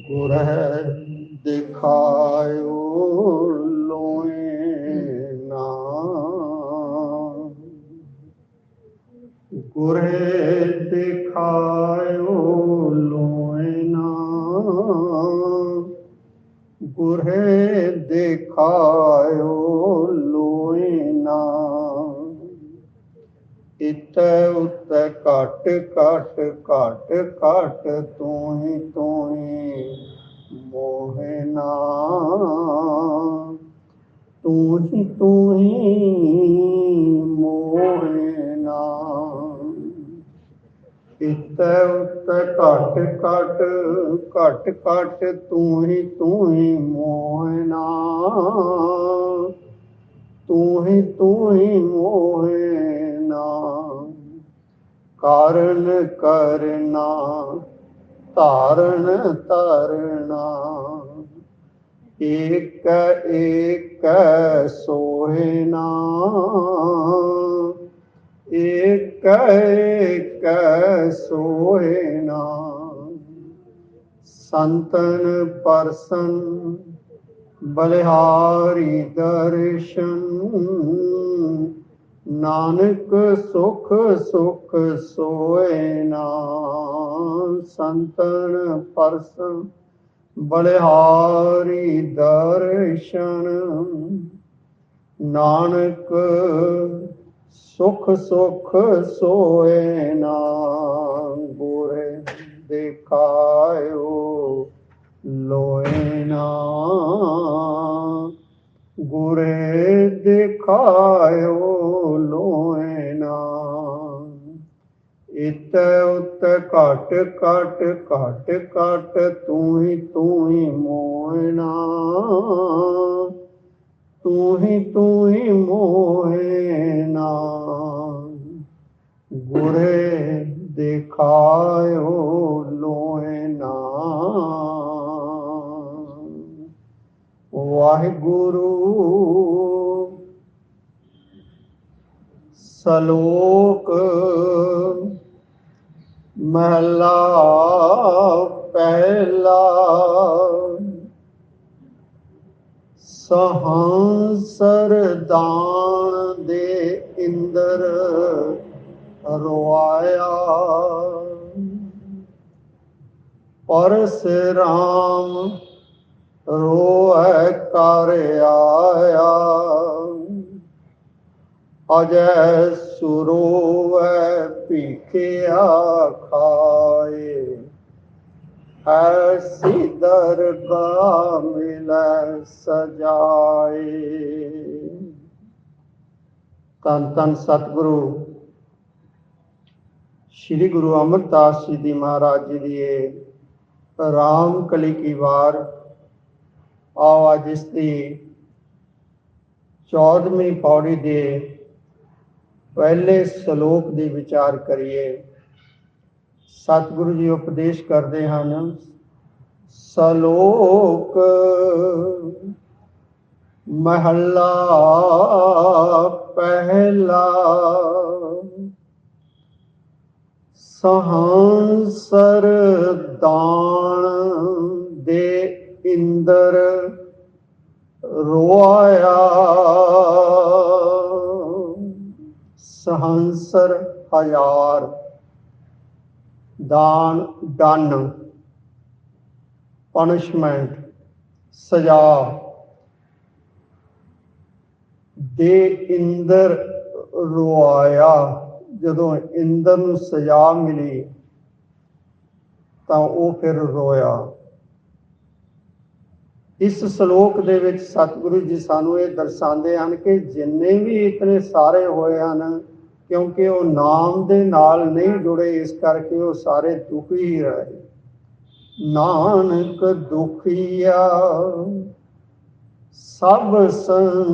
ਗੁਰ ਦਿਖਾਇਓ ਲੋਏ ਨਾ ਗੁਰ ਦਿਖਾਇਓ ਲੋਏ ਨਾ ਗੁਰ ਦਿਖਾਇਓ ਲੋਏ ਨਾ ਇਤ ਉਤ ਘਟ ਘਟ ਘਟ ਘਟ ਤੂੰ ਹੀ ਤੂੰ ਹੀ ਮੋਹਨਾ ਤੂੰ ਹੀ ਤੂੰ ਹੀ ਮੋਹਨਾ ਇਤ ਉਤ ਘਟ ਘਟ ਘਟ ਘਟ ਤੂੰ ਹੀ ਤੂੰ ਹੀ ਮੋਹਨਾ ਤੂੰ ਹੀ ਤੂੰ ਹੀ ਮੋਹਨਾ ਕਾਰਨ ਕਰਨਾ ਧਾਰਨ ਧਰਨਾ। ਏਕ ਏਕ ਸੋਹਿਨਾ ਏਕ ਏਕ ਸੋਹਿਨਾ ਸੰਤਨ ਪਰਸਨ ਬਲਿਹਾਰੀ ਦਰਸ਼ਨ। ਨਾਨਕ ਸੁਖ ਸੁਖ ਸੋਏ ਨਾ ਸੰਤਨ ਪਰਸ ਬਲਿਹਾਰੀ ਦਰਸ਼ਨ। ਨਾਨਕ ਸੁਖ ਸੁਖ ਸੋਏ ਨਾ ਗੁਰੇ ਦੇਖਾਇਓ ਲੋਏ ਨਾ ਗੁਰੇ ਦਿਖਾਇਓ ਇਤ ਉਤ ਘਟ ਘਟ ਘਟ ਘਟ ਤੂੰ ਹੀ ਤੂੰ ਹੀ ਮੋਹਨਾ ਤੂੰ ਹੀ ਤੂੰ ਹੀ ਮੋਹਨਾ ਗੁਰੇ ਦਿਖਾਇਓ ਲੋਏ ਨਾ ਵਾਹਿਗੁਰੂ ਸਲੋਕ ਮਹਲਾ ਪਹਿਲਾ। ਸਹੰਸਰ ਦਾਨ ਦੇ ਇੰਦਰ ਰਵਾਇਆ ਪਰਸਰਾਮ ਰੋਇ ਕਰ ਆਇਆ। ਅਜੈ ਸੁਰੋਵੈ ਭੀਖਿਆ ਖਾਏ ਐਸੀ ਦਰਗਾਹ ਮਿਲੈ ਸਜਾਏ ਤਨ ਤਨ ਸਤਿਗੁਰੂ ਸ੍ਰੀ ਗੁਰੂ ਅਮਰਦਾਸ ਜੀ ਦੀ ਮਹਾਰਾਜ ਜੀ ਦੀ ਇਹ ਰਾਮ ਕਲੀ ਕੀ ਵਾਰ ਆਓ ਅੱਜ ਇਸ ਦੀ 14ਵੀਂ ਪੌੜੀ ਦੇ ਪਹਿਲੇ ਸ਼ਲੋਕ ਦੀ ਵਿਚਾਰ ਕਰੀਏ। ਸਤਿਗੁਰੂ ਜੀ ਉਪਦੇਸ਼ ਕਰਦੇ ਹਨ, ਸ਼ਲੋਕ ਮਹੱਲਾ ਪਹਿਲਾ, ਸਹੰਸਰ ਦਾਨ ਦੇ ਇੰਦਰ ਰੋਇਆ। ਸਹੰਸਰ ਹਜ਼ਾਰ, ਦਾਨ ਦਨ ਪਨਿਸ਼ਮੈਂਟ ਸਜ਼ਾ। ਦੇ ਇੰਦਰ ਰੋਇਆ ਜਦੋਂ ਇੰਦਰ ਨੂੰ ਸਜ਼ਾ ਮਿਲੀ, ਤਾਂ ਉਹ ਫਿਰ ਰੋਇਆ। ਇਸ ਸ਼ਲੋਕ ਦੇ ਵਿੱਚ ਸਤਿਗੁਰੂ ਜੀ ਸਾਨੂੰ ਇਹ ਦਰਸਾਉਂਦੇ ਹਨ ਕਿ ਜਿੰਨੇ ਵੀ ਇਤਨੇ ਸਾਰੇ ਹੋਏ ਹਨ ਕਿਉਂਕਿ ਉਹ ਨਾਮ ਦੇ ਨਾਲ ਨਹੀਂ ਜੁੜੇ, ਇਸ ਕਰਕੇ ਉਹ ਸਾਰੇ ਦੁਖੀ ਹੀ ਰਹੇ। ਨਾਨਕ ਦੁਖੀਆ, ਸਭ ਸੰਸਾਰ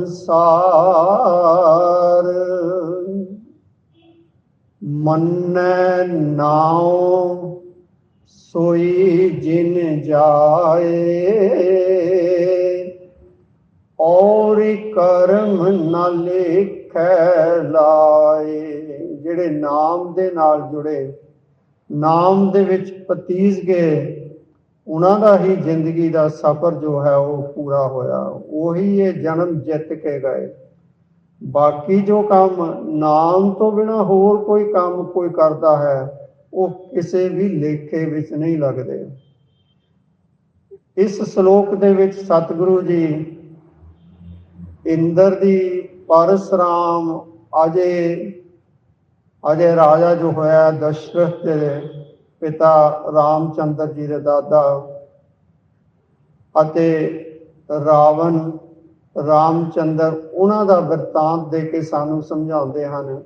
ਮੰਨੈ ਨਾਉ ਸੋਈ ਜਿਨ ਜਾਏ, ਔਰ ਕਰਮ ਨ ਖੈ ਲਾਏ, ਜਿਹੜੇ ਨਾਮ ਦੇ ਨਾਲ ਜੁੜੇ, ਨਾਮ ਦੇ ਵਿੱਚ ਪਤੀਜ ਗਏ, ਉਹਨਾਂ ਦਾ ਹੀ ਜ਼ਿੰਦਗੀ ਦਾ ਸਫ਼ਰ ਜੋ ਹੈ ਉਹ ਪੂਰਾ ਹੋਇਆ। ਉਹੀ ਇਹ ਜਨਮ ਜਿੱਤ ਕੇ ਗਏ। ਬਾਕੀ ਜੋ ਕੰਮ ਨਾਮ ਤੋਂ ਬਿਨਾ ਹੋਰ ਕੋਈ ਕੰਮ ਕੋਈ ਕਰਦਾ ਹੈ, ਉਹ ਕਿਸੇ ਵੀ ਲੇਖੇ ਵਿੱਚ ਨਹੀਂ ਲੱਗਦੇ। ਇਸ ਸ਼ਲੋਕ ਦੇ ਵਿੱਚ ਸਤਿਗੁਰੂ ਜੀ ਇੰਦਰ ਦੀ ਪਰਸਰਾਮ ਅਜੇ ਅਜੇ ਰਾਜਾ ਜੋ ਹੋਇਆ ਦਸ਼ਰਥ ਦੇ ਪਿਤਾ ਰਾਮਚੰਦਰ ਜੀ ਦੇ ਦਾਦਾ ਅਤੇ ਰਾਵਣ, ਰਾਮਚੰਦਰ ਉਹਨਾਂ ਦਾ ਵਰਤਾਂਤ ਦੇ ਕੇ ਸਾਨੂੰ ਸਮਝਾਉਂਦੇ ਹਨ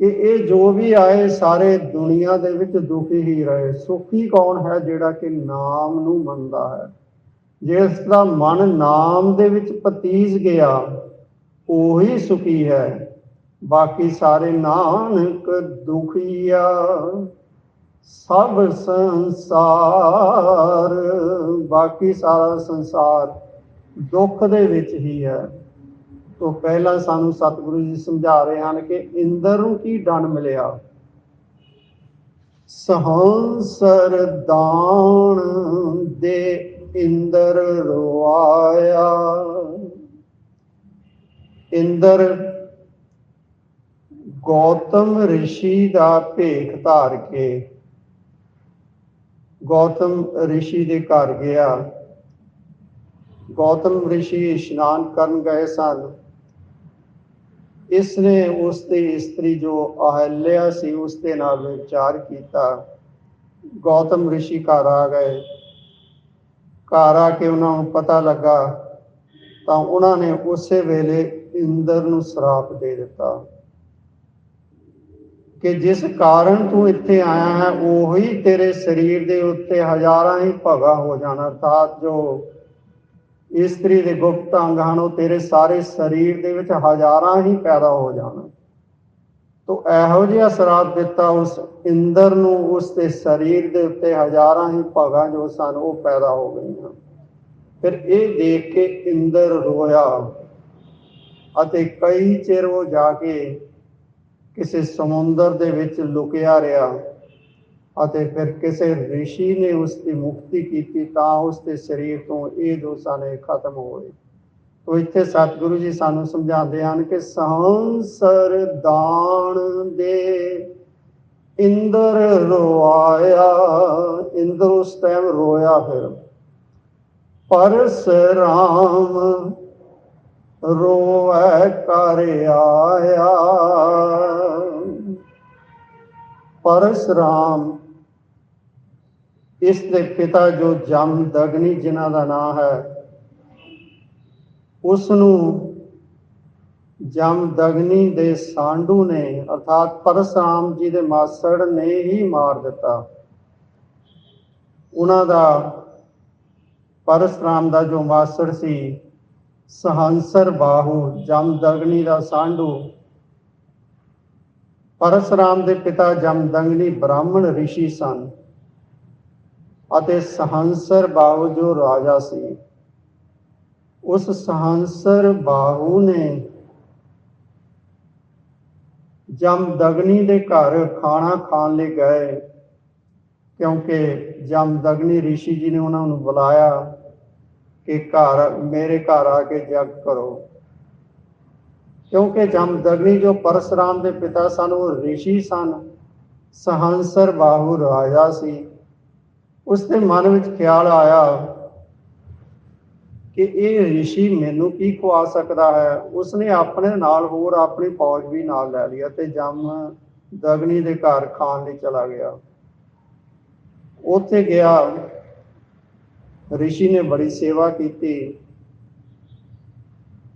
ਕਿ ਇਹ ਜੋ ਵੀ ਆਏ ਸਾਰੇ ਦੁਨੀਆ ਦੇ ਵਿੱਚ ਦੁਖੀ ਹੀ ਰਹੇ। ਸੁਖੀ ਕੌਣ ਹੈ ਜਿਹੜਾ ਕਿ ਨਾਮ ਨੂੰ ਮੰਨਦਾ ਹੈ? ਜਿਸ ਦਾ ਮਨ ਨਾਮ ਦੇ ਵਿੱਚ ਪਤੀਜ ਗਿਆ ਉਹੀ ਸੁਖੀ ਹੈ। ਬਾਕੀ ਸਾਰੇ ਨਾਨਕ ਦੁਖੀਆ, ਸਭ ਸੰਸਾਰ, ਬਾਕੀ ਸਾਰਾ ਸੰਸਾਰ ਦੁੱਖ ਦੇ ਵਿੱਚ ਹੀ ਹੈ। ਤੋਂ ਪਹਿਲਾਂ ਸਾਨੂੰ ਸਤਿਗੁਰੂ ਜੀ ਸਮਝਾ ਰਹੇ ਹਨ ਕਿ ਇੰਦਰ ਨੂੰ ਕੀ ਦੰਡ ਮਿਲਿਆ? ਸਹੰਸਰ ਦਾਨ ਦੇ ਇੰਦਰ ਰਵਾਇਆ इंदर गौतम ऋषि ਦਾ ਭੇਖ ਧਾਰ ਕੇ ਗੌਤਮ ऋषि ਦੇ ਘਰ ਗਿਆ ਗੌਤਮ ऋषि ਇਸ਼ਨਾਨ ਕਰਨ ਗਏ ਸਨ ਇਸ ਨੇ ਉਸ ਦੀ ਇਸਤਰੀ ਜੋ ਅਹਲਿਆ ਸੀ ਉਸ ਦੇ ਨਾਲ ਵਿਚਾਰ ਕੀਤਾ ਗੌਤਮ ऋषि ਘਰ ਆ ਗਏ ਘਰ ਆ ਕੇ ਉਹਨਾਂ ਨੂੰ ਪਤਾ ਲੱਗਾ ਤਾਂ ਉਹਨਾਂ ਨੇ ਉਸੇ ਵੇਲੇ ਇੰਦਰ ਨੂੰ ਸ਼ਰਾਪ ਦੇ ਦਿੱਤਾ ਕਿ ਜਿਸ ਕਾਰਨ ਤੂੰ ਇੱਥੇ ਆਇਆ ਹੈ, ਉਹੀ ਤੇਰੇ ਸਰੀਰ ਦੇ ਉੱਤੇ ਹਜ਼ਾਰਾਂ ਹੀ ਭਗਾ ਹੋ ਜਾਣਾ, ਅਰਥਾਤ ਜੋ ਇਸਤਰੀ ਦੇ ਗੁਪਤ ਅੰਗ ਹਨ, ਉਹ ਤੇਰੇ ਸਾਰੇ ਸਰੀਰ ਦੇ ਵਿੱਚ ਹਜ਼ਾਰਾਂ ਹੀ ਪੈਦਾ ਹੋ ਜਾਣ। ਤੋ ਇਹੋ ਜਿਹਾ ਸ਼ਰਾਪ ਦਿੱਤਾ ਉਸ ਇੰਦਰ ਨੂੰ, ਉਸ ਦੇ ਸਰੀਰ ਦੇ ਉੱਤੇ ਹਜ਼ਾਰਾਂ ਹੀ ਭਗਾ ਜੋ ਸਨ, ਉਹ ਪੈਦਾ ਹੋ ਗਈਆਂ। ਫਿਰ ਇਹ ਦੇਖ ਕੇ ਇੰਦਰ ਰੋਇਆ। ਅਤੇ ਕਈ ਚਿਰ ਉਹ ਜਾ ਕੇ ਕਿਸੇ ਸਮੁੰਦਰ ਦੇ ਵਿੱਚ ਲੁਕਿਆ ਰਿਹਾ ਅਤੇ ਫਿਰ ਕਿਸੇ ઋષਿ ਨੇ ਉਸ ਦੀ ਮੁਕਤੀ ਕੀਤੀ ਤਾਂ ਉਸ ਦੇ ਸਰੀਰ ਤੋਂ ਇਹ ਦੋਸਾਂ ਨੇ ਖਤਮ ਹੋਏ ਤੋ ਇੱਥੇ ਸਤਿਗੁਰੂ ਜੀ ਸਾਨੂੰ ਸਮਝਾਉਂਦੇ ਹਨ ਕਿ ਸੰਸਰ ਦਾਨ ਦੇ ਇੰਦਰ ਰੋਆਇਆ ਇੰਦਰ ਉਸ ਟਾਈਮ ਰੋਇਆ ਫਿਰ। ਪਰਸਰਾਮ ਰੋਵੈ ਕਰ ਆਇਆ। ਪਰਸਰਾਮ ਇਸ ਦੇ ਪਿਤਾ ਜੋ ਜਮਦਗਨੀ ਜਿਨ੍ਹਾਂ ਦਾ ਨਾਮ ਹੈ ਉਸ ਨੂੰ ਜਮਦਗਨੀ ਦੇ ਸਾਂਡੂ ਨੇ, ਅਰਥਾਤ ਪਰਸਰਾਮ ਜੀ ਦੇ ਮਾਸੜ ਨੇ ਹੀ ਮਾਰ ਦਿੱਤਾ। ਉਹਨਾਂ ਦਾ ਪਰਸਰਾਮ ਦਾ ਜੋ ਮਾਸੜ ਸੀ ਸਹੰਸਰ ਬਾਹੂ ਜਮਦਗਨੀ ਦਾ ਸਾਂਢੂ ਪਰਸਰਾਮ ਦੇ ਪਿਤਾ ਜਮਦਗਨੀ ਬ੍ਰਾਹਮਣ ઋષਿ ਸਨ ਅਤੇ ਸਹੰਸਰ ਬਾਹੂ ਜੋ ਰਾਜਾ ਸੀ ਉਸ ਸਹੰਸਰ ਬਾਹੂ ਨੇ ਜਮਦਗਨੀ ਦੇ ਘਰ ਖਾਣਾ ਖਾਣ ਲਈ ਗਏ ਕਿਉਂਕਿ ਜਮਦਗਨੀ ઋષਿ ਜੀ ਨੇ ਉਹਨਾਂ ਨੂੰ ਬੁਲਾਇਆ ਕਿ ਘਰ ਮੇਰੇ ਘਰ ਆ ਕੇ ਜਗ ਕਰੋ ਕਿਉਂਕਿ ਜਮਦਗਨੀ ਜੋ ਪਰਸਰਾਮ ਦੇ ਪਿਤਾ ਸਨ ਉਹ ઋષਿ ਸਨ ਸਹੰਸਰ ਬਾਹੂ ਰਾਜਾ ਸੀ ਉਸ ਦੇ ਮਨ ਵਿੱਚ ਖਿਆਲ ਆਇਆ ਕਿ ਇਹ ઋષਿ ਮੈਨੂੰ ਕੀ ਖਵਾ ਸਕਦਾ ਹੈ ਉਸਨੇ ਆਪਣੇ ਨਾਲ ਹੋਰ ਆਪਣੀ ਫੌਜ ਵੀ ਨਾਲ ਲੈ ਲਈ ਅਤੇ ਜਮ ਦਗਨੀ ਦੇ ਘਰ ਖਾਣ ਲਈ ਚਲਾ ਗਿਆ ਉੱਥੇ ਗਿਆ ਰਿਸ਼ੀ ਨੇ ਬੜੀ ਸੇਵਾ ਕੀਤੀ।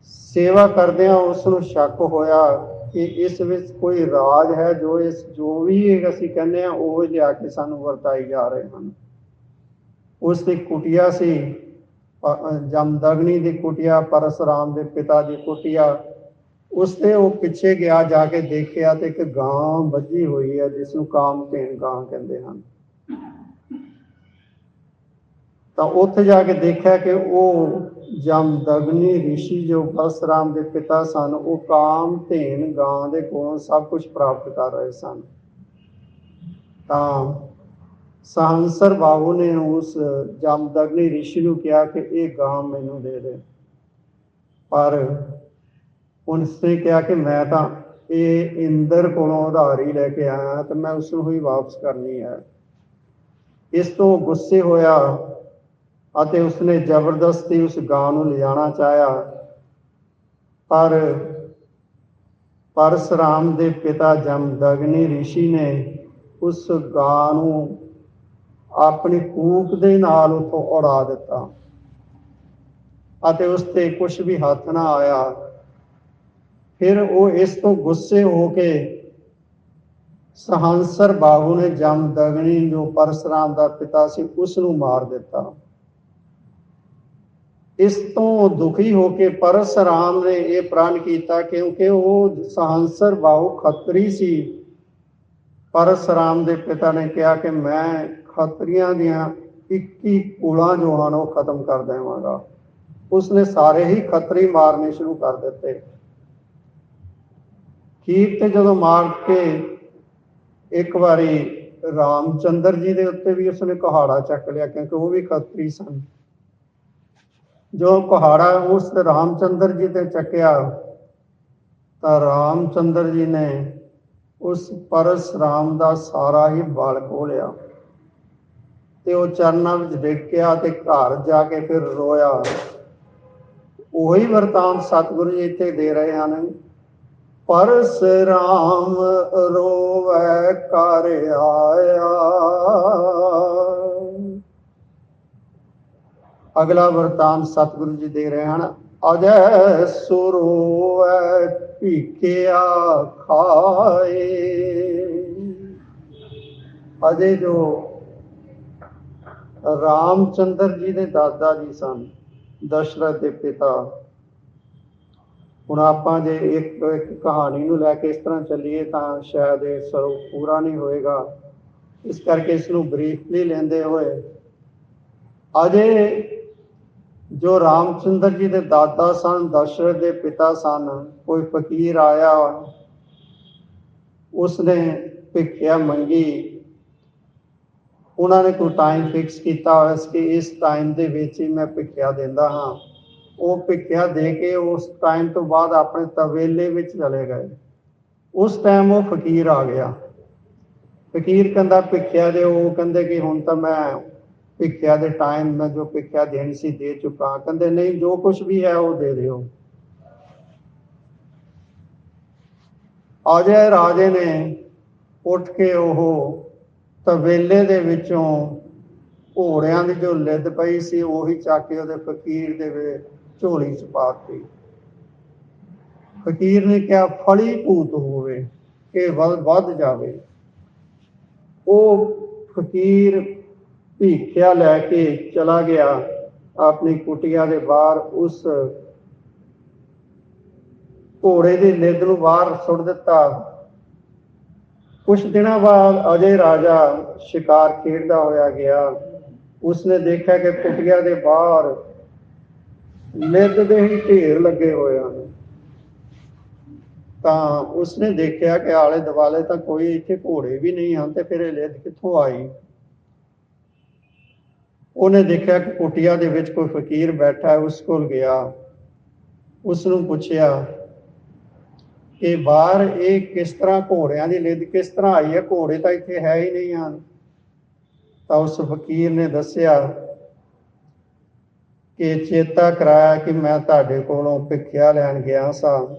ਸੇਵਾ ਕਰਦਿਆਂ ਉਸ ਨੂੰ ਸ਼ੱਕ ਹੋਇਆ ਕਿ ਇਸ ਵਿੱਚ ਕੋਈ ਰਾਜ ਹੈ ਜੋ ਇਸ, ਜੋ ਵੀ ਅਸੀਂ ਕਹਿੰਦੇ ਆ ਉਹ ਹੀ ਲਿਆ ਕੇ ਸਾਨੂੰ ਵਰਤਾਈ ਜਾ ਰਹੇ ਹਨ। ਉਸ ਦੀ ਕੁਟਿਆ ਸੀ ਜਮਦਗਨੀ ਦੀ ਕੁਟਿਆ, ਪਰਸਰਾਮ ਦੇ ਪਿਤਾ ਦੀ ਕੁਟਿਆ। ਉਸ ਤੇ ਉਹ ਪਿੱਛੇ ਗਿਆ, ਜਾ ਕੇ ਦੇਖਿਆ ਤੇ ਇੱਕ ਗਾਂ ਵੱਜੀ ਹੋਈ ਹੈ ਜਿਸ ਨੂੰ ਕਾਮਧੇਨ ਗਾਂ ਕਹਿੰਦੇ ਹਨ। ਤਾਂ ਉੱਥੇ ਜਾ ਕੇ ਦੇਖਿਆ ਕਿ ਉਹ ਜਮਦਗਨੀ ઋષਿ ਜੋ ਪਰਸਰਾਮ ਦੇ ਪਿਤਾ ਸਨ, ਉਹ ਕਾਮ ਧੇਨ ਗਾਂ ਦੇ ਕੋਲੋਂ ਸਭ ਕੁਝ ਪ੍ਰਾਪਤ ਕਰ ਰਹੇ ਸਨ। ਤਾਂ ਸਹੰਸਰ ਬਾਹੂ ਨੇ ਉਸ ਜਮਦਗਨੀ ਰਿਸ਼ੀ ਨੂੰ ਕਿਹਾ ਕਿ ਇਹ ਗਾਂ ਮੈਨੂੰ ਦੇ ਦੇ। ਪਰ ਉਸਨੇ ਕਿਹਾ ਕਿ ਮੈਂ ਤਾਂ ਇਹ ਇੰਦਰ ਕੋਲੋਂ ਉਧਾਰੀ ਲੈ ਕੇ ਆਇਆ ਤੇ ਮੈਂ ਉਸ ਨੂੰ ਹੀ ਵਾਪਸ ਕਰਨੀ ਹੈ। ਇਸ ਤੋਂ ਗੁੱਸੇ ਹੋਇਆ ਅਤੇ ਉਸਨੇ ਜ਼ਬਰਦਸਤੀ ਉਸ ਗਾਂ ਨੂੰ ਲਿਜਾਣਾ ਚਾਹਿਆ। ਪਰ ਪਰਸਰਾਮ ਦੇ ਪਿਤਾ ਜਮਦਗਨੀ ਰਿਸ਼ੀ ਨੇ ਉਸ ਗਾਂ ਨੂੰ ਆਪਣੀ ਕੂਕ ਦੇ ਨਾਲ ਉਥੋਂ ਉਡਾ ਦਿੱਤਾ ਅਤੇ ਉਸ ਤੇ ਕੁਝ ਵੀ ਹੱਥ ਨਾ ਆਇਆ। ਫਿਰ ਉਹ ਇਸ ਤੋਂ ਗੁੱਸੇ ਹੋ ਕੇ ਸਹੰਸਰ ਬਾਹੂ ਨੇ ਜਮਦਗਨੀ ਜੋ ਪਰਸਰਾਮ ਦਾ ਪਿਤਾ ਸੀ ਉਸ ਨੂੰ ਮਾਰ ਦਿੱਤਾ। ਇਸ ਤੋਂ ਦੁਖੀ ਹੋ ਕੇ ਪਰਸਰਾਮ ਨੇ ਇਹ ਪ੍ਰਣ ਕੀਤਾ ਕਿਉਂਕਿ ਉਹ ਸਹੰਸਰ ਬਾਹੂ ਖੱਤਰੀ ਸੀ। ਪਰਸਰਾਮ ਦੇ ਪਿਤਾ ਨੇ ਕਿਹਾ ਕਿ ਮੈਂ ਖੱਤਰੀਆਂ ਦੀਆਂ 21 ਕੁਲਾਂ ਜੋ ਹਨ ਉਹ ਖਤਮ ਕਰ ਦੇਵਾਂਗਾ। ਉਸਨੇ ਸਾਰੇ ਹੀ ਖੱਤਰੀ ਮਾਰਨੇ ਸ਼ੁਰੂ ਕਰ ਦਿੱਤੇ। ਖੀਰ ਤੇ ਜਦੋਂ ਮਾਰ ਕੇ ਇੱਕ ਵਾਰੀ ਰਾਮਚੰਦਰ ਜੀ ਦੇ ਉੱਤੇ ਵੀ ਉਸਨੇ ਕੁਹਾੜਾ ਚੱਕ ਲਿਆ ਕਿਉਂਕਿ ਉਹ ਵੀ ਖੱਤਰੀ ਸਨ। ਜੋ ਕੁਹਾੜਾ ਉਸ ਰਾਮਚੰਦਰ ਜੀ ਤੇ ਚੱਕਿਆ, ਤਾਂ ਰਾਮਚੰਦਰ ਜੀ ਨੇ ਉਸ ਪਰਸਰਾਮ ਦਾ ਸਾਰਾ ਹੀ ਬਲ ਖੋਲਿਆ ਤੇ ਉਹ ਚਰਨਾਂ ਵਿੱਚ ਡਿੱਗਿਆ ਤੇ ਘਰ ਜਾ ਕੇ ਫਿਰ ਰੋਇਆ। ਉਹੀ ਵਰਤਾਂਤ ਸਤਿਗੁਰੂ ਜੀ ਇੱਥੇ ਦੇ ਰਹੇ ਹਨ। ਪਰਸਰਾਮ ਰੋਵੈ ਕਰ ਆਇਆ। ਅਗਲਾ ਵਰਤਾਨ ਸਤਿਗੁਰੂ ਜੀ ਦੇ ਰਹੇ ਹਨ। ਅਜੈ ਸੁਰੋਵੈ, ਭੀਖਿਆ ਖਾਏ। ਅਜੇ ਜੋ ਰਾਮਚੰਦਰ ਜੀ ਦੇ ਦਾਦਾ ਜੀ ਸਨ, ਦਸ਼ਰਥ ਦੇ ਪਿਤਾ, ਹੁਣ ਆਪਾਂ ਜੇ ਇੱਕ ਇੱਕ ਕਹਾਣੀ ਨੂੰ ਲੈ ਕੇ ਇਸ ਤਰ੍ਹਾਂ ਚੱਲੀਏ ਤਾਂ ਸ਼ਾਇਦ ਇਹ ਸਰਵ ਪੂਰਾ ਨਹੀਂ ਹੋਏਗਾ। ਇਸ ਕਰਕੇ ਇਸ ਨੂੰ ਬਰੀਫਲੀ ਲੈਂਦੇ ਹੋਏ। ਅਜੇ ਜੋ ਰਾਮਚੰਦਰ ਜੀ ਦੇ ਦਾਦਾ ਸਨ, ਦਸ਼ਰਥ ਦੇ ਪਿਤਾ ਸਨ, ਕੋਈ ਫਕੀਰ ਆਇਆ ਉਸਨੇ ਭਿੱਖਿਆ ਮੰਗੀ। ਉਹਨਾਂ ਨੇ ਕੋਈ ਟਾਈਮ ਫਿਕਸ ਕੀਤਾ ਹੋਇਆ ਸੀ ਕਿ ਇਸ ਟਾਈਮ ਦੇ ਵਿੱਚ ਹੀ ਮੈਂ ਭਿੱਖਿਆ ਦਿੰਦਾ ਹਾਂ। ਉਹ ਭਿੱਖਿਆ ਦੇ ਕੇ ਉਸ ਟਾਈਮ ਤੋਂ ਬਾਅਦ ਆਪਣੇ ਤਵੇਲੇ ਵਿੱਚ ਚਲੇ ਗਏ। ਉਸ ਟਾਈਮ ਉਹ ਫਕੀਰ ਆ ਗਿਆ। ਫਕੀਰ ਕਹਿੰਦਾ, ਭਿੱਖਿਆ ਦੇ ਉਹ ਕਹਿੰਦੇ ਕਿ ਹੁਣ ਤਾਂ ਮੈਂ ਭਿੱਖਿਆ ਦੇ ਟਾਈਮ ਮੈਂ ਜੋ ਭਿੱਖਿਆ ਦੇਣੀ ਸੀ ਦੇ ਚੁੱਕਾ। ਕਹਿੰਦੇ, ਨਹੀਂ, ਜੋ ਕੁਝ ਵੀ ਹੈ, ਉਹ ਦੇ ਦਿਓ। ਅਜੇ ਰਾਜੇ ਨੇ ਉੱਠ ਕੇ ਉਹ ਤਵੇਲੇ ਦੇ ਵਿੱਚੋਂ ਘੋੜਿਆਂ ਦੀ ਜੋ ਲਿੱਦ ਪਈ ਸੀ, ਉਹੀ ਚੱਕ ਕੇ ਉਹਦੇ ਫਕੀਰ ਦੇ ਵੇ- ਝੋਲੀ ਚ ਪਾਤੀ ਫਕੀਰ ਨੇ ਕਿਹਾ, ਫਲੀ ਭੂਤ ਹੋਵੇ ਕਿ ਵੱਧ ਵੱਧ ਜਾਵੇ। ਉਹ ਫਕੀਰ ਭੀਖਿਆ ਲੈ ਕੇ ਚਲਾ ਗਿਆ। ਆਪਣੀ ਕੁਟੀਆ ਦੇ ਬਾਹਰ ਉਸ ਘੋੜੇ ਦੀ ਨਿੱਦ ਨੂੰ ਬਾਹਰ ਸੁੱਟ ਦਿੱਤਾ। ਕੁਝ ਦਿਨਾਂ ਬਾਅਦ ਅਜੇ ਰਾਜਾ ਸ਼ਿਕਾਰ ਖੇਡਦਾ ਹੋਇਆ ਗਿਆ। ਉਸਨੇ ਦੇਖਿਆ ਕਿ ਕੁਟੀਆ ਦੇ ਬਾਹਰ ਨਿੱਦ ਦੇ ਹੀ ਢੇਰ ਲੱਗੇ ਹੋਏ ਹਨ। ਤਾਂ ਉਸਨੇ ਦੇਖਿਆ ਕਿ ਆਲੇ ਦੁਆਲੇ ਤਾਂ ਕੋਈ ਇੱਥੇ ਘੋੜੇ ਵੀ ਨਹੀਂ ਹਨ ਤੇ ਫਿਰ ਇਹ ਲਿੱਦ ਕਿੱਥੋਂ ਆਈ? ਉਹਨੇ ਦੇਖਿਆ ਕਿ ਕੁਟੀਆ ਦੇ ਵਿੱਚ ਕੋਈ ਫਕੀਰ ਬੈਠਾ ਹੈ, ਉਸ ਕੋਲ ਗਿਆ। ਉਸ ਨੂੰ ਪੁੱਛਿਆ ਕਿ ਬਾਹਰ, ਇਹ ਕਿਸ ਤਰ੍ਹਾਂ ਘੋੜਿਆਂ ਦੀ ਲਿੱਦ, ਕਿਸ ਤਰ੍ਹਾਂ ਆਈ ਹੈ? ਘੋੜੇ ਤਾਂ ਇੱਥੇ ਹੈ ਹੀ ਨਹੀਂ ਹਨ। ਤਾਂ ਉਸ ਫਕੀਰ ਨੇ ਦੱਸਿਆ ਕਿ ਚੇਤਾ ਕਰਾਇਆ ਕਿ ਮੈਂ ਤੁਹਾਡੇ ਕੋਲੋਂ ਭਿੱਖਿਆ ਲੈਣ ਗਿਆ ਸਾਂ।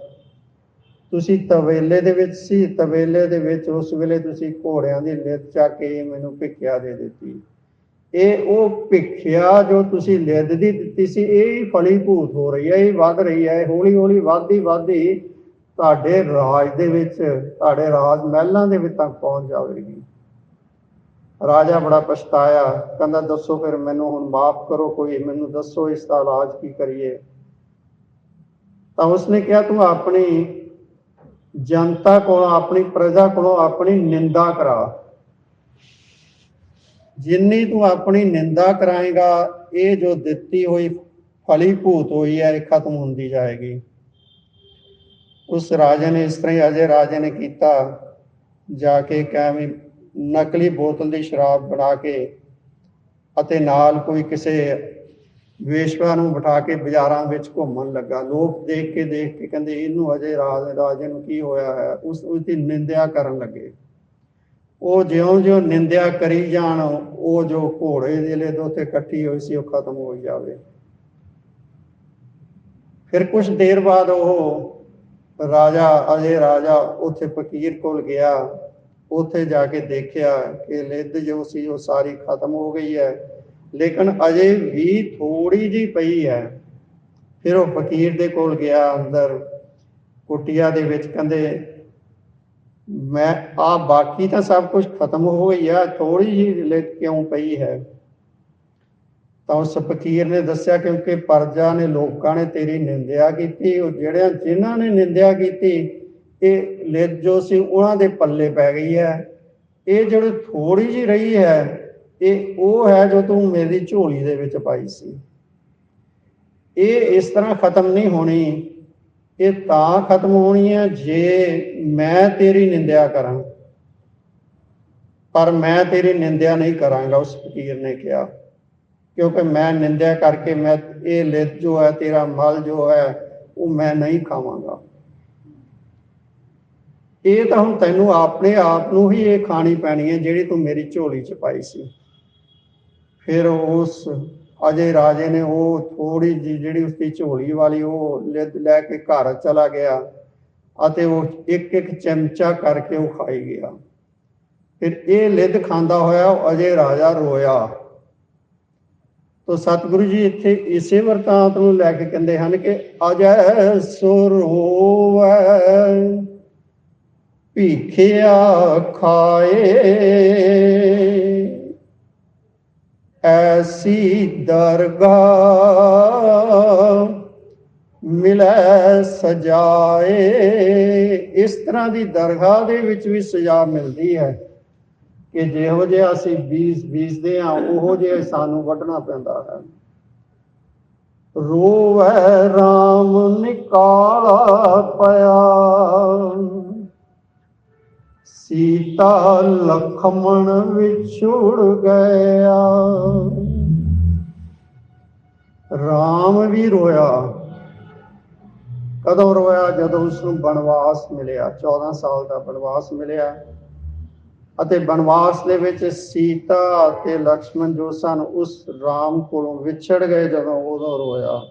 ਤੁਸੀਂ ਤਵੇਲੇ ਦੇ ਵਿੱਚ ਸੀ, ਤਵੇਲੇ ਦੇ ਵਿੱਚ ਉਸ ਵੇਲੇ ਤੁਸੀਂ ਘੋੜਿਆਂ ਦੀ ਲਿੱਦ ਚੱਕ ਕੇ ਮੈਨੂੰ ਭਿੱਖਿਆ ਦੇ ਦਿੱਤੀ। ਇਹ ਉਹ ਭਿੱਖਿਆ ਜੋ ਤੁਸੀਂ ਲਿੱਦ ਦੀ ਦਿੱਤੀ ਸੀ, ਇਹ ਹੀ ਫਲੀ ਭੂਤ ਹੋ ਰਹੀ ਹੈ, ਇਹ ਵੱਧ ਰਹੀ ਹੈ ਹੌਲੀ ਹੌਲੀ ਵੱਧਦੀ ਵੱਧਦੀ ਤੁਹਾਡੇ ਰਾਜ ਦੇ ਵਿੱਚ, ਤੁਹਾਡੇ ਰਾਜ ਮਹਿਲਾਂ ਦੇ ਵਿੱਚ ਤੱਕ ਪਹੁੰਚ ਜਾਵੇਗੀ। ਰਾਜਾ ਬੜਾ ਪਛਤਾਇਆ, ਕਹਿੰਦਾ, ਦੱਸੋ ਫਿਰ ਮੈਨੂੰ ਹੁਣ ਮਾਫ ਕਰੋ ਕੋਈ, ਮੈਨੂੰ ਦੱਸੋ ਇਸ ਦਾ ਇਲਾਜ ਕੀ ਕਰੀਏ? ਤਾਂ ਉਸਨੇ ਕਿਹਾ, ਤੂੰ ਆਪਣੀ ਜਨਤਾ ਕੋਲੋਂ, ਆਪਣੀ ਪ੍ਰਜਾ ਕੋਲੋਂ ਆਪਣੀ ਨਿੰਦਾ ਕਰਾ। ਜਿੰਨੀ ਤੂੰ ਆਪਣੀ ਨਿੰਦਾ ਕਰਾਏਗਾ, ਇਹ ਜੋ ਦਿੱਤੀ ਹੋਈ ਫਲੀ ਭੂਤ ਹੋਈ ਹੈ, ਇਹ ਖਤਮ ਹੁੰਦੀ ਜਾਏਗੀ। ਉਸ ਰਾਜੇ ਨੇ ਇਸ ਤਰ੍ਹਾਂ ਅਜੇ ਰਾਜੇ ਨੇ ਕੀਤਾ, ਜਾ ਕੇ ਕਹਿ ਨਕਲੀ ਬੋਤਲ ਦੀ ਸ਼ਰਾਬ ਬਣਾ ਕੇ ਅਤੇ ਨਾਲ ਕੋਈ ਕਿਸੇ ਵੇਸ਼ਵਾ ਨੂੰ ਬਿਠਾ ਕੇ ਬਾਜ਼ਾਰਾਂ ਵਿੱਚ ਘੁੰਮਣ ਲੱਗਾ। ਲੋਕ ਦੇਖ ਕੇ ਦੇਖ ਕੇ ਕਹਿੰਦੇ, ਇਹਨੂੰ ਅਜੇ ਰਾਜ, ਰਾਜੇ ਨੂੰ ਕੀ ਹੋਇਆ ਹੈ? ਉਸ ਉਸ ਦੀ ਨਿੰਦਿਆ ਕਰਨ ਲੱਗੇ। ਉਹ ਜਿਉਂ-ਜਿਉਂ ਨਿੰਦਿਆ ਕਰੀ ਜਾਣ, ਉਹ ਜੋ ਘੋੜੇ ਦੇ ਲਈ ਉੱਤੇ ਇਕੱਠੀ ਹੋਈ ਸੀ, ਉਹ ਖਤਮ ਹੋ ਜਾਵੇ। ਫਿਰ ਕੁਝ ਦੇਰ ਬਾਅਦ ਉਹ ਰਾਜਾ, ਅਜੇ ਰਾਜਾ ਉੱਥੇ ਫਕੀਰ ਕੋਲ ਗਿਆ। ਉੱਥੇ ਜਾ ਕੇ ਦੇਖਿਆ ਕਿ ਲਿੱਦ ਜੋ ਸੀ, ਉਹ ਸਾਰੀ ਖਤਮ ਹੋ ਗਈ ਹੈ। ਲੇਕਿਨ ਅਜੇ ਵੀ ਥੋੜੀ ਜੀ ਪਈ ਹੈ। ਫਿਰ ਉਹ ਫਕੀਰ ਦੇ ਕੋਲ ਗਿਆ ਅੰਦਰ। ਕੁਟਿਆ ਦੇ ਵਿੱਚ ਕਹਿੰਦੇ ਮੈਂ ਆ ਬਾਕੀ ਤਾਂ ਸਭ ਕੁਝ ਖਤਮ ਹੋ ਗਈ ਆ ਥੋੜੀ ਜੀ ਲਿੱਦ ਕਿਉਂ ਪਈ ਹੈ? ਤਾਂ ਉਸ ਫਕੀਰ ਨੇ ਦੱਸਿਆ ਕਿਉਂਕਿ ਪਰਜਾ ਨੇ ਲੋਕਾਂ ਨੇ ਤੇਰੀ ਨਿੰਦਿਆ ਕੀਤੀ, ਉਹ ਜਿਹੜਿਆਂ ਜਿਨ੍ਹਾਂ ਨੇ ਨਿੰਦਿਆ ਕੀਤੀ, ਇਹ ਲਿੱਦ ਜੋ ਸੀ ਉਹਨਾਂ ਦੇ ਪੱਲੇ ਪੈ ਗਈ ਹੈ। ਇਹ ਜਿਹੜੀ ਥੋੜੀ ਜੀ ਰਹੀ ਹੈ, ਇਹ ਉਹ ਹੈ ਜੋ ਤੂੰ ਮੇਰੀ ਝੋਲੀ ਦੇ ਵਿੱਚ ਪਾਈ ਸੀ। ਇਹ ਇਸ ਤਰ੍ਹਾਂ ਖਤਮ ਨਹੀਂ ਹੋਣੀ। ਇਹ ਤਾਂ ਖਤਮ ਹੋਣੀ ਹੈ ਜੇ ਮੈਂ ਤੇਰੀ ਨਿੰਦਿਆ ਕਰਾਂ। ਪਰ ਮੈਂ ਤੇਰੀ ਨਿੰਦਿਆ ਨਹੀਂ ਕਰਾਂਗਾ, ਉਸ ਫਕੀਰ ਨੇ ਕਿਹਾ। ਕਿਉਂਕਿ ਮੈਂ ਨਿੰਦਿਆ ਕਰਕੇ ਮੈਂ, ਇਹ ਲਿੱਤ ਜੋ ਹੈ, ਤੇਰਾ ਮਲ ਜੋ ਹੈ, ਉਹ ਮੈਂ ਨਹੀਂ ਖਾਵਾਂਗਾ। ਇਹ ਤਾਂ ਹੁਣ ਤੈਨੂੰ ਆਪਣੇ ਆਪ ਨੂੰ ਹੀ ਇਹ ਖਾਣੀ ਪੈਣੀ ਹੈ, ਜਿਹੜੀ ਤੂੰ ਮੇਰੀ ਝੋਲੀ 'ਚ ਪਾਈ ਸੀ। ਫਿਰ ਉਸ ਅਜੇ ਰਾਜੇ ਨੇ ਉਹ ਥੋੜੀ ਜੀ ਜਿਹੜੀ ਉਸਦੀ ਝੋਲੀ ਵਾਲੀ ਉਹ ਲਿੱਦ ਲੈ ਕੇ ਘਰ ਚਲਾ ਗਿਆ ਅਤੇ ਉਹ ਇੱਕ ਇੱਕ ਚਮਚਾ ਕਰਕੇ ਉਹ ਖਾਈ ਗਿਆ। ਫਿਰ ਇਹ ਲਿੱਦ ਖਾਂਦਾ ਹੋਇਆ ਅਜੇ ਰਾਜਾ ਰੋਇਆ। ਤੋ ਸਤਿਗੁਰੂ ਜੀ ਇੱਥੇ ਇਸੇ ਵਰਤਾਂਤ ਨੂੰ ਲੈ ਕੇ ਕਹਿੰਦੇ ਹਨ ਕਿ ਅਜੈ ਸੁਰ ਭੀਖਿਆ ਖਾਏ। ਐਸੀ ਦਰਗਾਹ ਮਿਲੈ ਸਜਾਏ। ਇਸ ਤਰ੍ਹਾਂ ਦੀ ਦਰਗਾਹ ਦੇ ਵਿੱਚ ਵੀ ਸਜਾ ਮਿਲਦੀ ਹੈ ਕਿ ਜਿਹੋ ਜਿਹਾ ਅਸੀਂ ਬੀਜ ਬੀਜਦੇ ਹਾਂ, ਉਹੋ ਜਿਹਾ ਸਾਨੂੰ ਵੱਢਣਾ ਪੈਂਦਾ ਹੈ। ਰੋਵੈ RAM ਨਿਕਾਲਾ ਪਿਆ। ਸੀਤਾ ਲਖਮਣ ਵਿਛੁੜ ਗਿਆ। ਰਾਮ ਵੀ ਰੋਇਆ। ਕਦੋਂ ਰੋਇਆ? ਜਦੋਂ ਉਸ ਨੂੰ ਬਨਵਾਸ ਮਿਲਿਆ। 14 ਸਾਲ ਦਾ ਬਨਵਾਸ ਮਿਲਿਆ। ਅਤੇ ਬਨਵਾਸ ਦੇ ਵਿੱਚ ਸੀਤਾ ਅਤੇ ਲਕਸ਼ਮਣ ਜੋ ਸਨ, ਉਸ ਰਾਮ ਕੋਲੋਂ ਵਿਛੜ ਗਏ ਜਦੋਂ ਉਦੋਂ ਰੋਇਆ।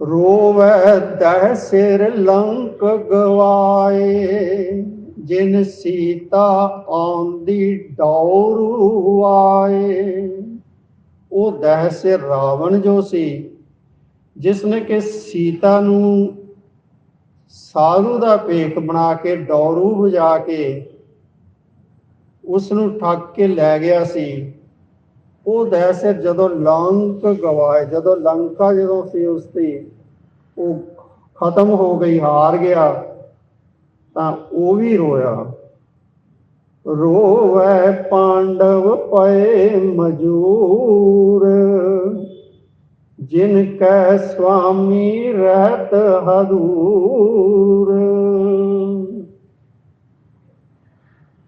ਰੋਵੈ ਦਹ ਸਿਰ ਲੰਕ ਗਵਾਏ, ਜਿਨ ਸੀਤਾ ਆਉਂਦੀ ਡੌਰੂ ਆਏ। ਉਹ ਦਹ ਸਿਰ ਰਾਵਣ ਜੋ ਸੀ ਜਿਸ ਨੇ ਕਿ ਸੀਤਾ ਨੂੰ ਸਾਧੂ ਦਾ ਭੇਖ ਬਣਾ ਕੇ ਡੌਰੂ ਵਜਾ ਕੇ ਉਸ ਨੂੰ ਠੱਗ ਕੇ ਲੈ ਗਿਆ ਸੀ ਉਹ ਦਹਿਸ਼ਤ ਜਦੋਂ ਲੰਕ ਗਵਾਏ, ਜਦੋਂ ਲੰਕਾ ਜਦੋਂ ਸੀ ਉਸ ਦੀ, ਉਹ ਖਤਮ ਹੋ ਗਈ, ਹਾਰ ਗਿਆ, ਤਾਂ ਉਹ ਵੀ ਰੋਇਆ। ਰੋਵੈ ਪਾਂਡਵ ਪਏ ਮਜੂਰ, ਜਿਨ ਕੈ ਸੁਆਮੀ ਰਹਿਤ ਹਦੂਰ।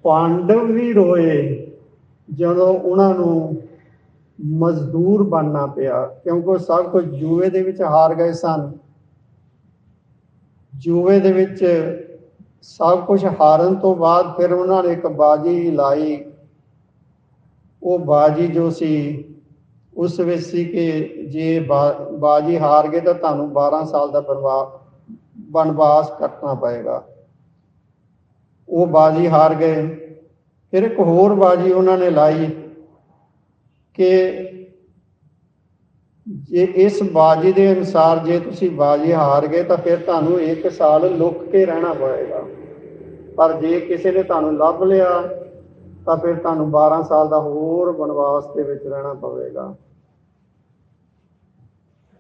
ਪਾਂਡਵ ਵੀ ਰੋਏ ਜਦੋਂ ਉਹਨਾਂ ਨੂੰ ਮਜ਼ਦੂਰ ਬਣਨਾ ਪਿਆ, ਕਿਉਂਕਿ ਉਹ ਸਭ ਕੁਝ ਜੂਏ ਦੇ ਵਿੱਚ ਹਾਰ ਗਏ ਸਨ। ਜੂਏ ਦੇ ਵਿੱਚ ਸਭ ਕੁਝ ਹਾਰਨ ਤੋਂ ਬਾਅਦ ਫਿਰ ਉਹਨਾਂ ਨੇ ਇੱਕ ਬਾਜੀ ਲਾਈ। ਉਹ ਬਾਜੀ ਜੋ ਸੀ, ਉਸ ਵਿੱਚ ਸੀ ਕਿ ਜੇ ਬਾਜੀ ਹਾਰ ਗਏ ਤਾਂ ਤੁਹਾਨੂੰ 12 ਸਾਲ ਦਾ ਬਨਵਾ ਬਨਵਾਸ ਕੱਟਣਾ ਪਏਗਾ। ਉਹ ਬਾਜੀ ਹਾਰ ਗਏ। ਫਿਰ ਇੱਕ ਹੋਰ ਬਾਜੀ ਉਹਨਾਂ ਨੇ ਲਾਈ। ਕਿ ਜੇ ਇਸ ਬਾਜੀ ਦੇ ਅਨੁਸਾਰ ਜੇ ਤੁਸੀਂ ਬਾਜੀ ਹਾਰ ਗਏ ਤਾਂ ਫਿਰ ਤੁਹਾਨੂੰ ਇੱਕ ਸਾਲ ਲੁੱਕ ਕੇ ਰਹਿਣਾ ਪਵੇਗਾ ਪਰ ਜੇ ਕਿਸੇ ਨੇ ਤੁਹਾਨੂੰ ਲੱਭ ਲਿਆ, ਤਾਂ ਫਿਰ ਤੁਹਾਨੂੰ 12 ਸਾਲ ਦਾ ਹੋਰ ਬਨਵਾਸ ਦੇ ਵਿੱਚ ਰਹਿਣਾ ਪਵੇਗਾ।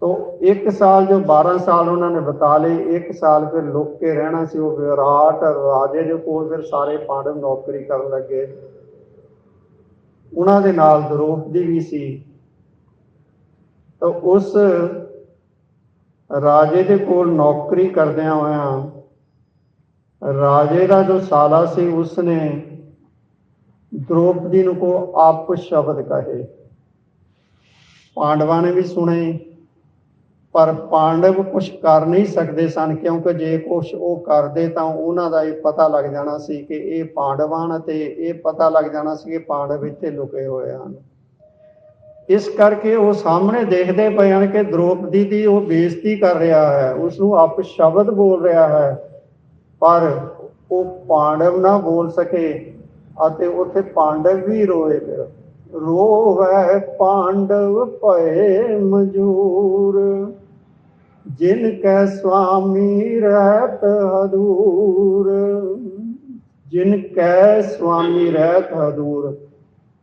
ਤੋ ਇੱਕ ਸਾਲ ਜੋ 12 ਸਾਲ ਉਹਨਾਂ ਨੇ ਬਤਾ ਲਏ, ਇੱਕ ਸਾਲ ਫਿਰ ਲੁੱਕ ਕੇ ਰਹਿਣਾ ਸੀ, ਉਹ ਵਿਰਾਟ ਰਾਜੇ ਦੇ ਕੋਲ ਫਿਰ ਸਾਰੇ ਪਾਂਡਵ ਨੌਕਰੀ ਕਰਨ ਲੱਗੇ। ਉਹਨਾਂ ਦੇ ਨਾਲ ਦਰੋਪਦੀ ਵੀ ਸੀ। ਤਾਂ ਉਸ ਰਾਜੇ ਦੇ ਕੋਲ ਨੌਕਰੀ ਕਰਦਿਆਂ ਹੋਇਆਂ ਰਾਜੇ ਦਾ ਜੋ ਸਾਲਾ ਸੀ, ਉਸਨੇ ਦਰੋਪਦੀ ਨੂੰ ਕੋ ਆਪ ਸ਼ਬਦ ਕਹੇ। ਪਾਂਡਵਾਂ ਨੇ ਵੀ ਸੁਣੇ। ਪਰ ਪਾਂਡਵ ਕੁਝ ਕਰ ਨਹੀਂ ਸਕਦੇ ਸਨ, ਕਿਉਂਕਿ ਜੇ ਕੁਝ ਉਹ ਕਰਦੇ ਤਾਂ ਉਹਨਾਂ ਦਾ ਇਹ ਪਤਾ ਲੱਗ ਜਾਣਾ ਸੀ ਕਿ ਇਹ ਪਾਂਡਵਾਂ ਹਨ ਤੇ ਇਹ ਪਤਾ ਲੱਗ ਜਾਣਾ ਸੀ ਕਿ ਪਾਂਡਵ ਇੱਥੇ ਲੁਕੇ ਹੋਏ ਹਨ। ਇਸ ਕਰਕੇ ਉਹ ਸਾਹਮਣੇ ਦੇਖਦੇ ਪਏ ਹਨ ਕਿ ਦ੍ਰੋਪਦੀ ਦੀ ਉਹ ਬੇਇੱਜ਼ਤੀ ਕਰ ਰਿਹਾ ਹੈ ਉਸ ਨੂੰ ਆਪ ਸ਼ਬਦ ਬੋਲ ਰਿਹਾ ਹੈ, ਪਰ ਉਹ ਪਾਂਡਵ ਨਾ ਬੋਲ ਸਕੇ ਅਤੇ ਉੱਥੇ ਪਾਂਡਵ ਵੀ ਰੋਏ ਫਿਰ। ਰੋਵੈ ਪਾਂਡਵ ਪਏ ਮਜੂਰ। ਜਿਨ ਕੈ ਸੁਆਮੀ ਰਹਿਤ ਹਦੂਰ, ਜਿਨ ਕੈ ਸੁਆਮੀ ਰਹਿਤ ਹਦੂਰ,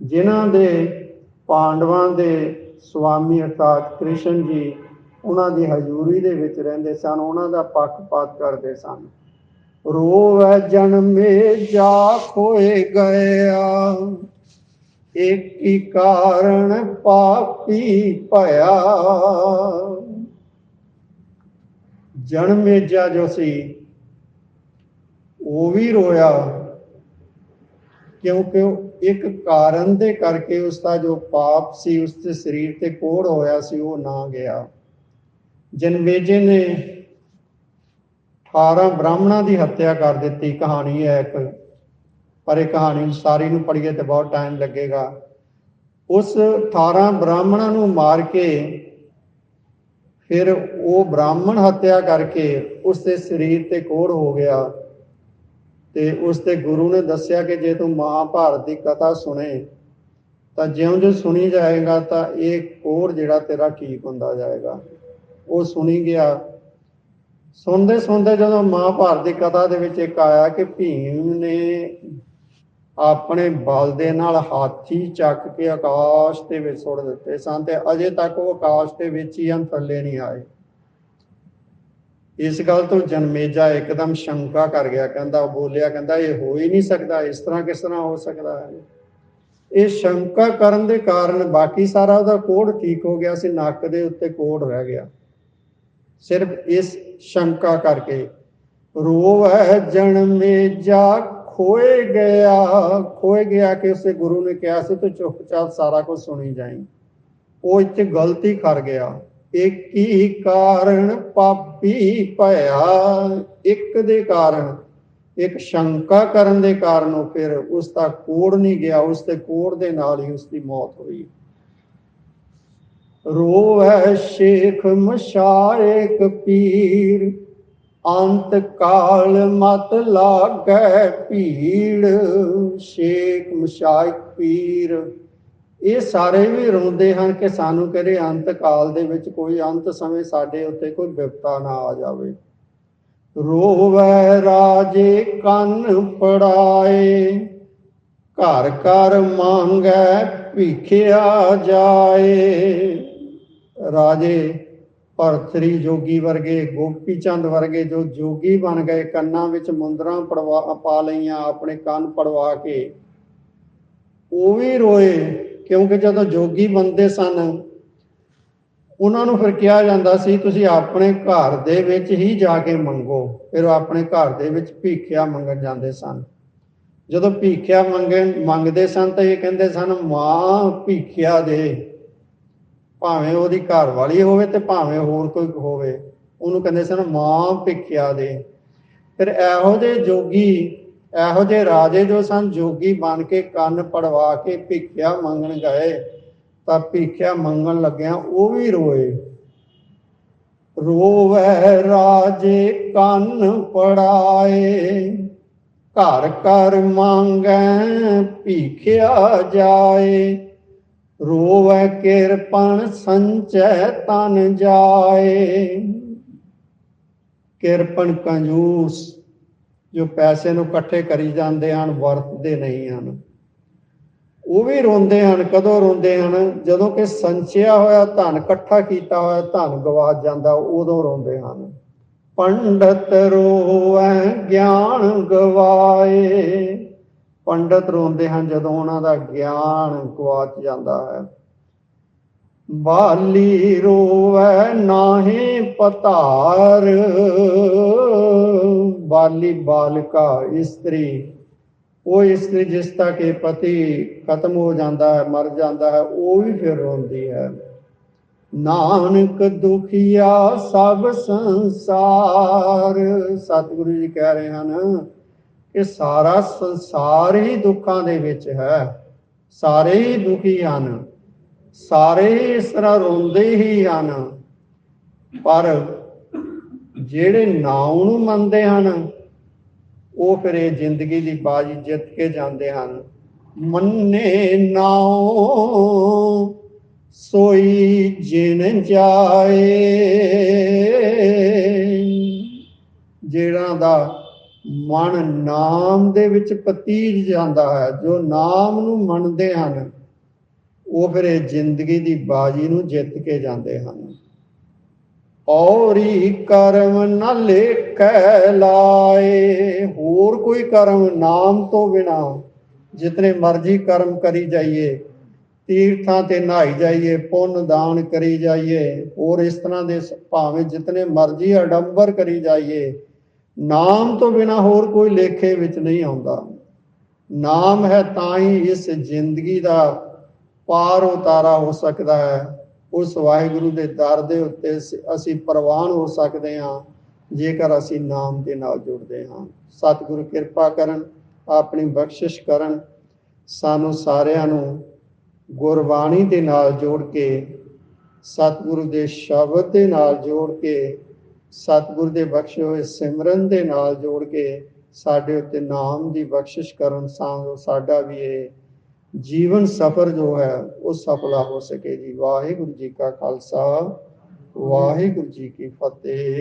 ਜਿਨ੍ਹਾਂ ਦੇ ਪਾਂਡਵਾਂ ਦੇ ਸੁਆਮੀ ਅਰਥਾਤ ਕ੍ਰਿਸ਼ਨ ਜੀ ਉਹਨਾਂ ਦੀ ਹਜ਼ੂਰੀ ਦੇ ਵਿੱਚ ਰਹਿੰਦੇ ਸਨ, ਉਹਨਾਂ ਦਾ ਪੱਖਪਾਤ ਕਰਦੇ ਸਨ। ਰੋਵੈ ਜਨਮੇ ਜਾ ਖੋਏ ਗਿਆ ਇੱਕ ਹੀ ਕਾਰਣ ਪਾਪੀ ਭਇਆ। ਜਨਮੇਜਾ ਜੋ ਸੀ, ਉਹ ਵੀ ਰੋਇਆ। ਕਿਉਂਕਿ ਇੱਕ ਕਾਰਨ ਦੇ ਕਰਕੇ ਉਸ ਦਾ ਜੋ ਪਾਪ ਸੀ ਉਸ ਦੇ ਸਰੀਰ ਤੇ ਕੋੜ ਹੋਇਆ ਸੀ, ਉਹ ਨਾ ਗਿਆ। ਜਨਵੇਜੇ ਨੇ 18 ਬ੍ਰਾਹਮਣਾਂ ਦੀ ਹੱਤਿਆ ਕਰ ਦਿੱਤੀ। ਕਹਾਣੀ ਹੈ ਇੱਕ, ਪਰ ਇਹ ਕਹਾਣੀ ਸਾਰੀ ਨੂੰ ਪੜ੍ਹੀਏ ਤੇ ਬਹੁਤ ਟਾਈਮ ਲੱਗੇਗਾ। ਉਸ 18 ਬ੍ਰਾਹਮਣਾਂ ਨੂੰ ਮਾਰ ਕੇ ਫਿਰ ਉਹ ਬ੍ਰਾਹਮਣ ਹੱਤਿਆ ਕਰਕੇ ਉਸ ਦੇ ਸਰੀਰ ਤੇ ਕੋੜ ਹੋ ਗਿਆ ਤੇ ਉਸ ਤੇ ਗੁਰੂ ਨੇ ਦੱਸਿਆ ਕਿ ਜੇ ਤੂੰ ਮਹਾਭਾਰਤ ਦੀ ਕਥਾ ਸੁਣੇ ਤਾਂ ਜਿਉਂ-ਜਿਉਂ ਸੁਣੀ ਜਾਏਗਾ ਤਾਂ ਇਹ ਕੋੜ ਜਿਹੜਾ ਤੇਰਾ ਠੀਕ ਹੁੰਦਾ ਜਾਏਗਾ। ਉਹ ਸੁਣੀ ਗਿਆ। ਸੁਣਦੇ ਸੁਣਦੇ ਜਦੋਂ ਮਹਾਭਾਰਤ ਦੀ ਕਥਾ ਦੇ ਵਿੱਚ ਇੱਕ ਆਇਆ ਕਿ ਭੀਮ ਨੇ ਆਪਣੇ ਬਲ ਦੇ ਨਾਲ ਹਾਥੀ ਚੱਕ ਕੇ ਆਕਾਸ਼ ਦੇ ਵਿੱਚ ਸੁੱਟ ਦਿੱਤੇ ਸਨ ਤੇ ਅਜੇ ਤੱਕ ਉਹ ਆਕਾਸ਼ ਦੇ ਵਿੱਚ ਹੀ ਹਨ, ਥੱਲੇ ਨਹੀਂ ਆਏ। ਇਸ ਗੱਲ ਤੋਂ ਜਨਮੇਜਾ ਇੱਕਦਮ ਸ਼ੰਕਾ ਕਰ ਗਿਆ, ਕਹਿੰਦਾ, ਬੋਲਿਆ, ਕਹਿੰਦਾ, ਇਹ ਹੋ ਹੀ ਨਹੀਂ ਸਕਦਾ, ਇਸ ਤਰ੍ਹਾਂ ਕਿਸ ਤਰ੍ਹਾਂ ਹੋ ਸਕਦਾ ਹੈ? ਇਹ ਸ਼ੰਕਾ ਕਰਨ ਦੇ ਕਾਰਨ ਬਾਕੀ ਸਾਰਾ ਉਹਦਾ ਕੋੜ ਠੀਕ ਹੋ ਗਿਆ ਸੀ, ਨੱਕ ਦੇ ਉੱਤੇ ਕੋੜ ਰਹਿ ਗਿਆ। ਸਿਰਫ ਇਸ ਸ਼ੰਕਾ ਕਰਕੇ। ਰੋਵ ਹੈ ਜਨਮੇ ਖੋਏ ਗਿਆ ਖੋਏ ਗਿਆ ਕਿ ਉਸੇ ਗੁਰੂ ਨੇ ਕਿਹਾ ਸੀ, ਤੂੰ ਚੁੱਪਚਾਪ ਸਾਰਾ ਕੁਝ ਸੁਣੀ ਜਾਈਂ। ਉਹ ਇੱਥੇ ਗਲਤੀ ਕਰ ਗਿਆ। ਇੱਕ ਕਾਰਨ ਪਾਪੀ ਭਇਆ, ਇੱਕ ਦੇ ਕਾਰਨ। ਇੱਕ ਸ਼ੰਕਾ ਕਰਨ ਦੇ ਕਾਰਨ ਉਹ ਫਿਰ ਉਸ ਦਾ ਕੋੜ ਨਹੀਂ ਗਿਆ, ਉਸ ਤੇ ਕੋੜ ਦੇ ਨਾਲ ਹੀ ਉਸ ਦੀ ਮੌਤ ਹੋਈ। ਰੋਵੈ ਸ਼ੇਖ ਮਸ਼ਾਇਕ ਪੀਰ ਅੰਤ ਕਾਲ ਮਤ ਲਾਗੈ ਭੀੜ ਸ਼ੇਖ ਮਸ਼ਾਇਕ ਪੀਰ। ਇਹ ਸਾਰੇ ਵੀ ਰੋਂਦੇ ਹਨ ਕਿ ਸਾਨੂੰ ਕਦੇ ਅੰਤ ਕਾਲ ਦੇ ਵਿੱਚ ਕੋਈ ਅੰਤ ਸਮੇਂ ਸਾਡੇ ਉੱਤੇ ਕੋਈ ਵਿਪਤਾ ਨਾ ਆ ਜਾਵੇ। ਰੋਵੈ ਰਾਜੇ ਕੰਨ ਪੜਾਏ, ਘਰ ਘਰ ਮੰਗੈ ਭਿਖਿਆ ਜਾਏ। ਰਾਜੇ ਭਰਤਰੀ ਜੋਗੀ ਵਰਗੇ, ਗੋਪੀ ਚੰਦ ਵਰਗੇ ਜੋ ਜੋਗੀ ਬਣ ਗਏ, ਕੰਨਾਂ ਵਿੱਚ ਮੁੰਦਰਾਂ ਪੜਵਾ, ਪਾ ਲਈਆਂ, ਆਪਣੇ ਕੰਨ ਪੜਵਾ ਕੇ। ਉਹ ਵੀ ਰੋਏ, ਕਿਉਂਕਿ ਜਦੋਂ ਜੋਗੀ ਬੰਦੇ ਸਨ, ਉਹਨਾਂ ਨੂੰ ਫਿਰ ਕਿਹਾ ਜਾਂਦਾ ਸੀ, ਤੁਸੀਂ ਆਪਣੇ ਘਰ ਦੇ ਵਿੱਚ ਹੀ ਜਾ ਕੇ ਮੰਗੋ। ਫਿਰ ਉਹ ਆਪਣੇ ਘਰ ਦੇ ਵਿੱਚ ਭੀਖਿਆ ਮੰਗਣ ਜਾਂਦੇ ਸਨ। ਜਦੋਂ ਭੀਖਿਆ ਮੰਗੇ ਮੰਗਦੇ ਸਨ ਤਾਂ ਇਹ ਕਹਿੰਦੇ ਸਨ, ਮਾਂ, ਭੀਖਿਆ ਦੇ। ਭਾਵੇਂ ਉਹਦੀ ਘਰ ਵਾਲੀ ਹੋਵੇ ਤੇ ਭਾਵੇਂ ਹੋਰ ਕੋਈ ਹੋਵੇ, ਉਹਨੂੰ ਕਹਿੰਦੇ ਸਨ ਮਾਂ ਭਿਖਿਆ ਦੇ। ਫਿਰ ਇਹੋ ਜਿਹੇ ਜੋਗੀ, ਇਹੋ ਜਿਹੇ ਰਾਜੇ ਜੋ ਸਨ, ਜੋਗੀ ਬਣ ਕੇ ਕੰਨ ਪੜਵਾ ਕੇ ਭਿਖਿਆ ਮੰਗਣ ਗਏ, ਤਾਂ ਭਿਖਿਆ ਮੰਗਣ ਲੱਗਿਆ ਉਹ ਵੀ ਰੋਏ। ਰੋਵੈ ਰਾਜੇ ਕੰਨ ਪੜਾਏ, ਘਰ ਘਰ ਮੰਗੈ, ਭਿਖਿਆ ਜਾਏ। ਰੋਵੈ ਕਿਰਪਨ ਸੰਚੈ ਤਨ ਜਾਏ। ਕਿਰਪਨ ਕੰਜੂਸ, ਜੋ ਪੈਸੇ ਨੂੰ ਇਕੱਠੇ ਕਰੀ ਜਾਂਦੇ ਹਨ, ਵਰਤਦੇ ਨਹੀਂ ਹਨ। ਉਹ ਵੀ ਰੋਂਦੇ ਹਨ, ਕਦੋਂ ਰੋਂਦੇ ਹਨ? ਜਦੋਂ ਕਿ ਸੰਚਿਆ ਹੋਇਆ, ਧਨ ਇਕੱਠਾ ਕੀਤਾ ਹੋਇਆ, ਧਨ ਗਵਾ ਜਾਂਦਾ, ਉਦੋਂ ਰੋਂਦੇ ਹਨ। ਪੰਡਤ ਰੋਵੈ, ਗਿਆਨ ਗਵਾਏ। ਪੰਡਤ ਰੋਂਦੇ ਹਨ ਜਦੋਂ ਉਹਨਾਂ ਦਾ ਗਿਆਨ ਗਵਾਚ ਜਾਂਦਾ ਹੈ। ਬਾਲੀ ਰੋਵੈ ਨਾਹੀ ਪਤਾਰ, ਬਾਲੀ ਬਾਲਿਕਾ ਇਸਤਰੀ, ਉਹ ਇਸਤਰੀ ਜਿਸ ਦਾ ਕਿ ਪਤੀ ਖਤਮ ਹੋ ਜਾਂਦਾ ਹੈ, ਮਰ ਜਾਂਦਾ ਹੈ, ਉਹ ਵੀ ਫਿਰ ਰੋਂਦੀ ਹੈ। ਨਾਨਕ ਦੁਖੀਆ ਸਭ ਸੰਸਾਰ, ਸਤਿਗੁਰੂ ਜੀ ਕਹਿ ਰਹੇ ਹਨ ਕਿ ਸਾਰਾ ਸੰਸਾਰ ਹੀ ਦੁੱਖਾਂ ਦੇ ਵਿੱਚ ਹੈ। ਸਾਰੇ ਹੀ ਦੁਖੀ ਹਨ। ਸਾਰੇ ਹੀ ਇਸ ਤਰ੍ਹਾਂ ਰੋਂਦੇ ਹੀ ਹਨ। ਪਰ ਜਿਹੜੇ ਨਾਮ ਨੂੰ ਮੰਨਦੇ ਹਨ, ਉਹ ਫਿਰ ਇਹ ਜ਼ਿੰਦਗੀ ਦੀ ਬਾਜੀ ਜਿੱਤ ਕੇ ਜਾਂਦੇ ਹਨ। ਮੰਨੇ ਨਾਉ ਸੋਈ ਜਿਨ ਜਾਏ। ਜਿਹੜਾ ਦਾ ਮਨ ਨਾਮ ਦੇ ਵਿੱਚ ਪਤੀਜ ਜਾਂਦਾ ਹੈ, ਜੋ ਨਾਮ ਨੂੰ ਮੰਨਦੇ ਹਨ, ਉਹ ਫਿਰ ਇਹ ਜ਼ਿੰਦਗੀ ਦੀ ਬਾਜੀ ਨੂੰ ਜਿੱਤ ਕੇ ਜਾਂਦੇ ਹਨ। ਔਰੀ ਕਰਮ ਨ ਲੇਖੈ ਲਾਏ, ਹੋਰ ਕੋਈ ਕਰਮ ਨਾਮ ਤੋਂ ਬਿਨਾ, ਜਿਤਨੇ ਮਰਜ਼ੀ ਕਰਮ ਕਰੀ ਜਾਈਏ, ਤੀਰਥਾਂ ਤੇ ਨਹਾਈ ਜਾਈਏ, ਪੁੰਨ ਦਾਨ ਕਰੀ ਜਾਈਏ, ਹੋਰ ਇਸ ਤਰ੍ਹਾਂ ਦੇ ਭਾਵੇਂ ਜਿਤਨੇ ਮਰਜ਼ੀ ਅਡੰਬਰ ਕਰੀ ਜਾਈਏ ਨਾਮ ਤੋਂ ਬਿਨਾ ਹੋਰ ਕੋਈ ਲੇਖੇ ਵਿੱਚ ਨਹੀਂ ਆਉਂਦਾ। ਨਾਮ ਹੈ ਤਾਂ ਹੀ ਇਸ ਜ਼ਿੰਦਗੀ ਦਾ ਪਾਰ ਉਤਾਰਾ ਹੋ ਸਕਦਾ ਹੈ। ਉਸ ਵਾਹਿਗੁਰੂ ਦੇ ਦਰ ਦੇ ਉੱਤੇ ਅਸ- ਅਸੀਂ ਪ੍ਰਵਾਨ ਹੋ ਸਕਦੇ ਹਾਂ, ਜੇਕਰ ਅਸੀਂ ਨਾਮ ਦੇ ਨਾਲ ਜੁੜਦੇ ਹਾਂ। ਸਤਿਗੁਰੂ ਕਿਰਪਾ ਕਰਨ, ਆਪਣੀ ਬਖਸ਼ਿਸ਼ ਕਰਨ, ਸਾਨੂੰ ਸਾਰਿਆਂ ਨੂੰ ਗੁਰਬਾਣੀ ਦੇ ਨਾਲ ਜੋੜ ਕੇ, ਸਤਿਗੁਰੂ ਦੇ ਸ਼ਬਦ ਦੇ ਨਾਲ ਜੋੜ ਕੇ ਸਤਿਗੁਰ ਦੇ ਬਖਸ਼ੇ ਹੋਏ ਸਿਮਰਨ ਦੇ ਨਾਲ ਜੋੜ ਕੇ ਸਾਡੇ ਉੱਤੇ ਨਾਮ ਦੀ ਬਖਸ਼ਿਸ਼ ਕਰਨ ਤਾਂ ਸਾਡਾ ਵੀ ਇਹ ਜੀਵਨ ਸਫਰ ਜੋ ਹੈ, ਉਹ ਸਫਲਾ ਹੋ ਸਕੇ ਜੀ। ਵਾਹਿਗੁਰੂ ਜੀ ਕਾ ਖਾਲਸਾ, ਵਾਹਿਗੁਰੂ ਜੀ ਕੀ ਫਤਿਹ।